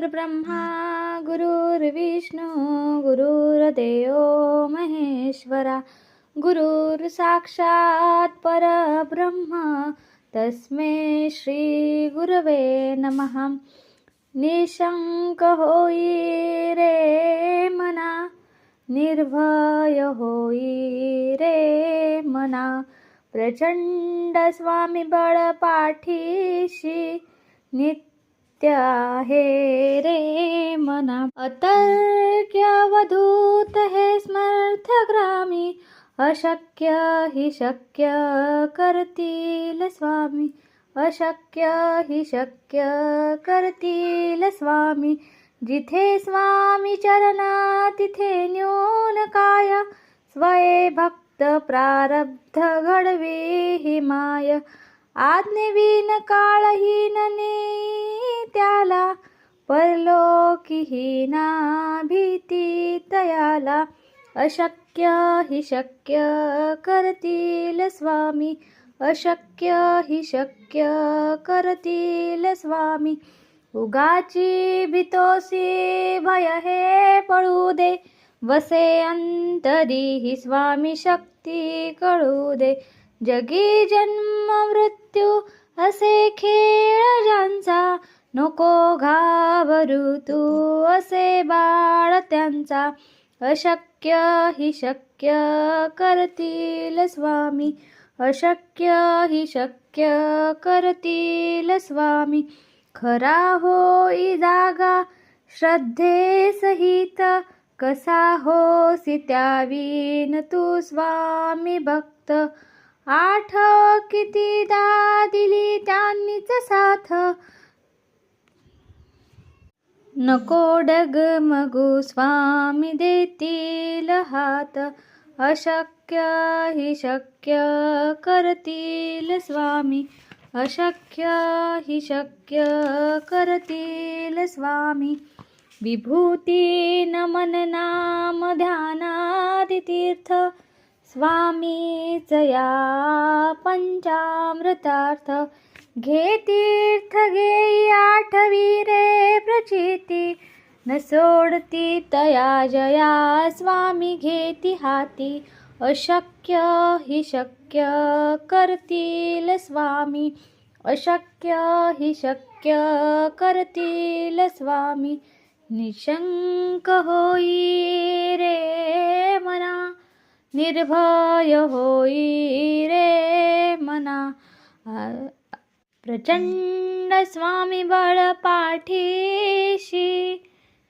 गुरुर्ब्रह्मा गुरुर्विष्णू गुरुर्देव महेश्वरा गुरुर् साक्षात परब्रह्म तस्मै श्री गुरवे नमः. निशंक होई रे मना निर्भय होई रे मना प्रचंड स्वामी बळ पाठीशी नित्य आहे रे मना. अतर्क्य अवधूत हे स्मर्थ ग्रामी अशक्य हि शक्य करतील स्वामी. अशक्य हि शक्य करतील स्वामी. जिथे स्वामी चरणा तिथे न्यून काय. स्वये भक्त प्रारब्ध घडवी हि माय. आज्ञेवीन काळहीनने त्याला परलोकीहीना भीती तयाला अशक्य हि शक्य करतील स्वामी अशक्य हि शक्य करतील स्वामी. उगाची भीतोसी भय हे पळू दे वसे अंतरी ही स्वामी शक्ती कळू दे. जगी जन्म मृत्यू असे खेळ ज्यांचा नको घाबरू तू असे बाळ त्यांचा. अशक्य ही शक्य करतील स्वामी. अशक्य ही शक्य करतील स्वामी. खरा होई जागा श्रद्धे सहित. कसा होसी त्यावीन तू स्वामी भक्त. आठव कितीदा दिली त्यांनीच साथ. नको डगमगू स्वामी देतील हात. अशक्य हि शक्य करतील स्वामी. अशक्य हि शक्य करतील स्वामी. विभूती नमन नाम ध्यानादि तीर्थ स्वामीच या पंचामृतार्थ. घे तीर्थ घेई आठवी रे प्रचिती. न सोडती तया जया स्वामी घेती हाती. अशक्य हि शक्य करतील स्वामी. अशक्य हि शक्य करतील स्वामी. निशंक होई रे मना निर्भय होई रे मना. आ- प्रचंड स्वामी बळ पाठीशी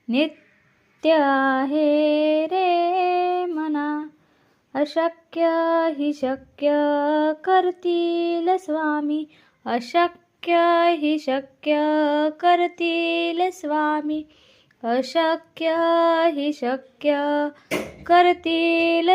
नित्य आहे रे मना. अशक्य ही शक्य करतील स्वामी. अशक्य ही शक्य करतील स्वामी. अशक्य ही शक्य करतील